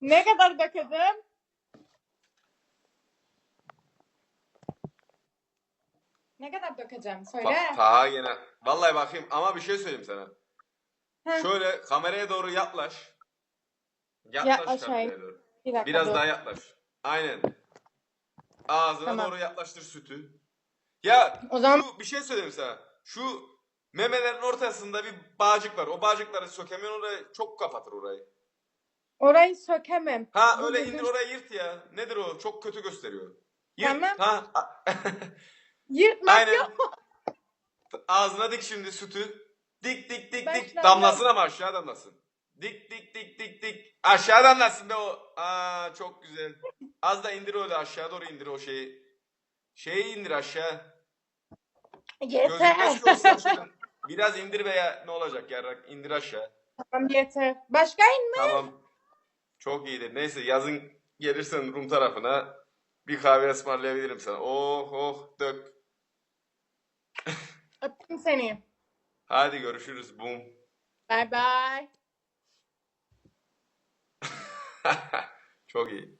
Ne kadar dökedim? Ne kadar dökeceğim? Söyle. Bak Taha gene. Vallahi bakayım ama bir şey söyleyeyim sana. Heh, Şöyle kameraya doğru yaklaş. Yaklaş Yaklaş, kameraya doğru. bir dakika Biraz dur. daha yaklaş. Aynen. Ağzına Tamam. doğru yaklaştır sütü. Ya O zaman şu bir şey söyleyeyim sana. Şu memelerin ortasında bir bağcık var. O bağcıkları sökemiyorsun orayı çok kapatır orayı. Orayı sökemem. Ha öyle indir orayı yırt ya. Nedir o? Çok kötü gösteriyor. Yırt. Tamam. Ha. Yırtmak Aynen. yok. Ağzına dik şimdi sütü. Dik dik dik dik. Başlayalım. Damlasın ama aşağı damlasın. Dik dik dik dik dik. Aşağı damlasın be o. Aa çok güzel. Az da indir öyle aşağı doğru indir o şeyi. Şeyi indir aşağı. Yeter. Gözükmez ki o saçların. Biraz indir veya ne olacak yarrak indir aşağı. Tamam yeter. Başka inme. Tamam. Çok iyidir. Neyse yazın gelirsen Rum tarafına bir kahve ısmarlayabilirim sana. Oh oh dök. Öptüm seni. Hadi görüşürüz. Bum. Bye bye. Çok iyi.